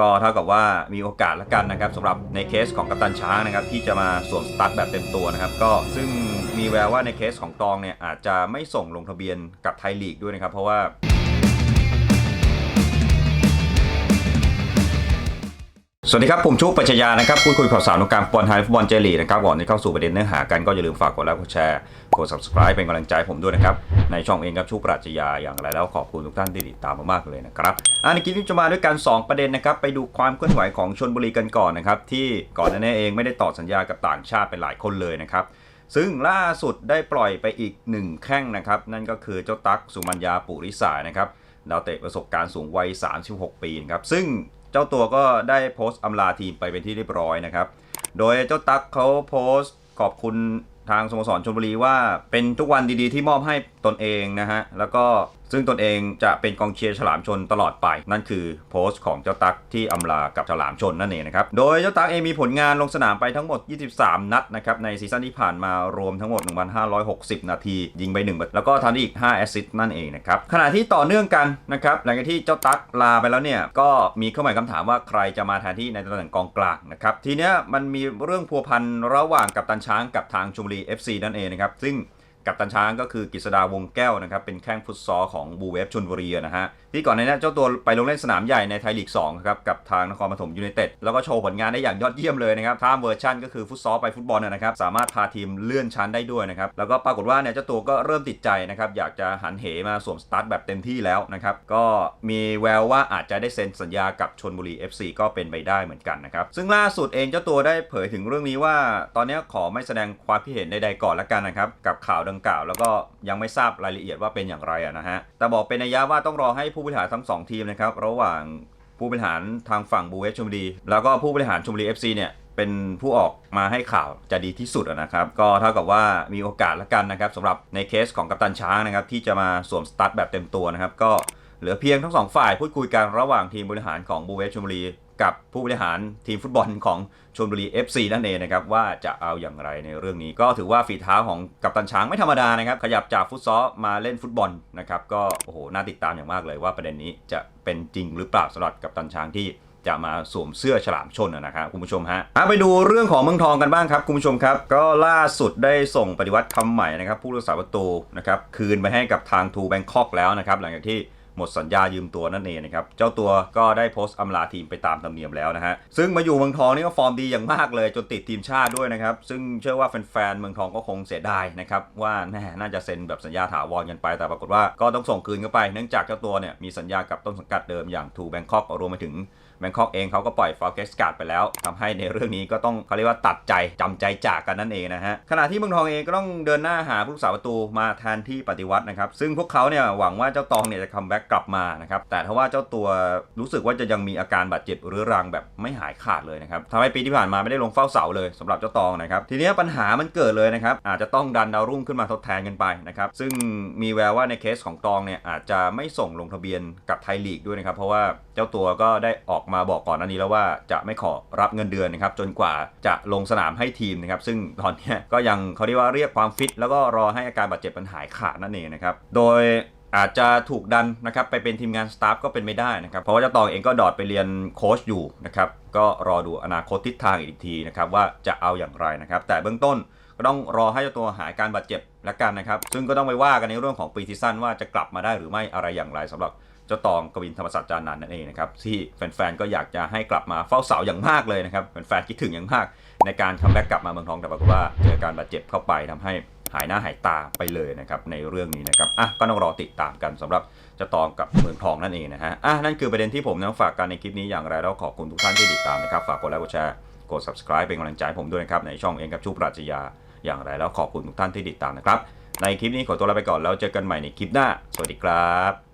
ก็เท่ากับว่ามีโอกาสละกันนะครับสำหรับในเคสของกัปตันช้างนะครับที่จะมาสวมสตาร์ทแบบเต็มตัวนะครับก็ซึ่งมีแววว่าในเคสของตองเนี่ยอาจจะไม่ส่งลงทะเบียนกับไทยลีกด้วยนะครับเพราะว่า สวัสดีครับ ผมชุกปัญชญานะครับพูดคุยข่าวสารวงการฟุตบอลไทยฟุตบอลเจลีนะครับก่อนที่เข้าสู่ประเด็นเนื้อหากันก็อย่าลืมฝากกดไลค์กดแชร์กด subscribe เป็นกำลังใจผมด้วยนะครับ ในช่องเองครับชุกปรัชญาอย่างไรแล้วขอบคุณทุกท่านที่ติดตามมากๆเลยนะครับอันในคลิปนี้จะมาด้วยกัน 2 ประเด็นนะครับไปดูความเคลื่อนไหวของชนบุรีกันก่อนนะครับที่ก่อนหน้านี้เองไม่ได้ต่อสัญญากับต่างชาติไปหลายคนเลยนะครับซึ่งล่าสุดได้ปล่อยไปอีกหนึ่งแข้งนะครับนั่นก็คือเจ้าตั๊กสุมัญญาปุริสายนะครับดาวเตะประสบการณ์สูงวัย 36 ปีนะครับซึ่ง เจ้าตัวก็ได้โพสต์อำลาทีมไปเป็นที่เรียบร้อยนะครับ โดยเจ้าตั๊กเขาโพสต์ขอบคุณทางสโมสรชลบุรีว่าเป็นทุกวันดีๆที่มอบให้ตนเองนะฮะแล้วก็ ซึ่งตนเองจะเป็นกองเชียร์ฉลามชนตลอดไป นั่นคือโพสต์ของเจ้าตั๊กที่อำลากับฉลามชนนั่นเองนะครับ โดยเจ้าตั๊กเองมีผลงานลงสนามไปทั้งหมด 23 นัดนะครับในซีซั่นที่ผ่านมารวมทั้งหมด 1,560 นาที ยิงไป1แล้วก็ทำได้อีก 5 แอสซิสต์นั่นเองนะครับขณะที่ต่อเนื่องกันนะครับหลังจากที่เจ้าตั๊กลาไปแล้วเนี่ยก็มีเครื่อหมายคำถามว่าใครจะมาแทนที่ในตำแหน่งกองกลางนะครับทีเนี้ยมันมีเรื่องพัวพันระหว่างกับตันช้างกับทางชมบุรี FC นั่นเองนะครับซึ่ง กับตันช้างก็คือกฤษดาวงแก้วนะครับ เป็นแข้งฟุตซอลของบูเวฟชนบุรีนะฮะ ที่ก่อนในนี้เจ้าตัวไปลงเล่นสนามใหญ่ในไทยลีก2ครับ กับทางนครปฐมยูไนเต็ด แล้วก็โชว์ผลงานได้อย่างยอดเยี่ยมเลยนะครับข้ามเวอร์ชันก็คือฟุตซอลไปฟุตบอลนะครับ สามารถพาทีมเลื่อนชั้นได้ด้วยนะครับ แล้วก็ปรากฏว่าเนี่ยเจ้าตัวก็เริ่มติดใจนะครับ อยากจะหันเหมาสวมสตาร์ทแบบเต็มที่แล้วนะครับ ก็มีแววว่าอาจจะได้เซ็นสัญญากับชนบุรี FC ก็เป็นไปได้เหมือนกันนะครับ ซึ่งล่าสุดเองเจ้าตัวได้เผยถึงเรื่องนี้ว่า ตอนนี้ขอไม่แสดงความคิดเห็นใดๆก่อนละกันนะครับกับข่าวดังกล่าว แล้วก็ยังไม่ทราบรายละเอียดว่าเป็นอย่างไรนะฮะ แต่บอกเป็นนัยยะว่าต้องรอให้ผู้บริหารทั้ง2ทีมนะครับระหว่างผู้บริหารทางฝั่งบูเวฟชมบุรีแล้วก็ผู้บริหารชมบุรี FC เนี่ยเป็นผู้ออกมาให้ข่าวจะดีที่สุดนะครับ ก็เท่ากับว่ามีโอกาสละกันนะครับสำหรับในเคสของกัปตันช้างนะครับที่จะมาสวมสตาร์ทแบบเต็มตัวนะครับก็เหลือเพียงทั้งสองฝ่ายพูดคุยกันระหว่างทีมบริหารของบูเวฟชมบุรี กับผู้บริหารทีมฟุตบอลของชลบุรี FC นั่นเองนะครับว่าจะเอาอย่างไรในเรื่องนี้ ก็ถือว่าฝีเท้าของกัปตันช้างไม่ธรรมดานะครับ ขยับจากฟุตซอลมาเล่นฟุตบอลนะครับก็โอ้โหน่าติดตามอย่างมากเลยว่าประเด็นนี้จะเป็นจริงหรือเปล่าสำหรับกัปตันช้างที่จะมาสวมเสื้อฉลามชนนะครับคุณผู้ชมฮะไปดูเรื่องของเมืองทองกันบ้างครับคุณผู้ชมครับก็ล่าสุดได้ส่งปฏิวัติคำใหม่นะครับผู้รักษาประตูนะครับคืนไปให้กับทางทูแบงคอกแล้วนะครับหลังจากที่ หมดสัญญายืมตัวนั่นเองนะครับเจ้าตัวก็ได้โพสต์อำลาทีมไปตามธรรมเนียมแล้วนะฮะซึ่งมาอยู่เมืองทองนี่ก็ฟอร์มดีอย่างมากเลยจนติดทีมชาติด้วยนะครับซึ่งเชื่อว่าแฟนๆเมืองทองก็คงเสียดายนะครับว่าแน่น่าจะเซ็นแบบสัญญาถาวรกันไปแต่ปรากฏว่าก็ต้องส่งคืนเข้าไปเนื่องจากเจ้าตัวเนี่ยมีสัญญากับต้นสังกัดเดิมอย่างทูแบงคอกรวมไปถึงแบงคอกเองเขาก็ปล่อยฟอร์เกสการ์ดไปแล้วทำให้ในเรื่องนี้ก็ต้องเขาเรียกว่าตัดใจจำใจจากกันนั่นเองนะฮะขณะที่เมืองทองเองก็ต้องเดินหน้าหาผู้รักษาประตูมาแทนที่ปฏิวัตินะครับซึ่งพวกเขาเนี่ยหวังว่าเจ้าตองเนี่ยจะคัมแบ็กกลับมานะครับ แต่ถ้าว่าเจ้าตัวรู้สึกว่าจะยังมีอาการบาดเจ็บเรื้อรังแบบไม่หายขาดเลยนะครับทำให้ปีที่ผ่านมาไม่ได้ลงเฝ้าเสาเลยสำหรับเจ้าตองนะครับ ทีนี้ปัญหามันเกิดเลยนะครับ อาจจะต้องดันดาวรุ่งขึ้นมาทดแทนกันไปนะครับ ซึ่งมีแววว่าในเคสของตองเนี่ยอาจจะไม่ส่งลงทะเบียนกับไทยลีกด้วยนะครับ เพราะว่าเจ้าตัวก็ได้ออกมาบอกก่อนหน้านี้แล้วว่าจะไม่ขอรับเงินเดือนนะครับจนกว่าจะลงสนามให้ทีมนะครับ ซึ่งตอนนี้ก็ยังเขาเรียกว่าเรียกความฟิตแล้วก็รอให้อาการบาดเจ็บมันหายขาดนั่นเองนะครับ โดย อาจจะถูกดันนะครับไปเป็นทีมงานสตาฟก็เป็นไม่ได้นะครับเพราะว่าเจ้าตองเองก็ดอดไปเรียนโค้ชอยู่นะครับก็รอดูอนาคตทิศทางอีกทีนะครับว่าจะเอาอย่างไรนะครับแต่เบื้องต้นก็ต้องรอให้เจ้าตัวหายการบาดเจ็บแล้วกันนะครับ ซึ่งก็ต้องไปว่ากันในเรื่องของปีซีซั่นว่าจะกลับมาได้หรือไม่อะไรอย่างไรสำหรับเจ้าตองกวินธรรมศาสตร์จานันนั่นเองนะครับที่แฟนๆก็อยากจะให้กลับมาเฝ้าเสาอย่างมากเลยนะครับแฟนๆคิดถึงอย่างมากในการคัมแบ็กกลับมาเมืองทองแต่ปรากฏว่าเจอการบาดเจ็บเข้าไปทำให้ หายหน้าหายตาไปเลยนะครับในเรื่องนี้นะครับอะก็ต้องรอติดตามกันสำหรับจะตองกับเมืองทองนั่นเองนะฮะอะนั่นคือประเด็นที่ผมนำฝากกันในคลิปนี้อย่างไรแล้วขอบคุณทุกท่านที่ติดตามนะครับฝากกดไลค์กดแชร์กด subscribe เป็นกำลังใจผมด้วยนะครับในช่องเองกับชูปราชญาอย่างไรแล้วขอบคุณทุกท่านที่ติดตามนะครับในคลิปนี้ขอตัวลาไปก่อนแล้วเจอกันใหม่ในคลิปหน้า สวัสดีครับ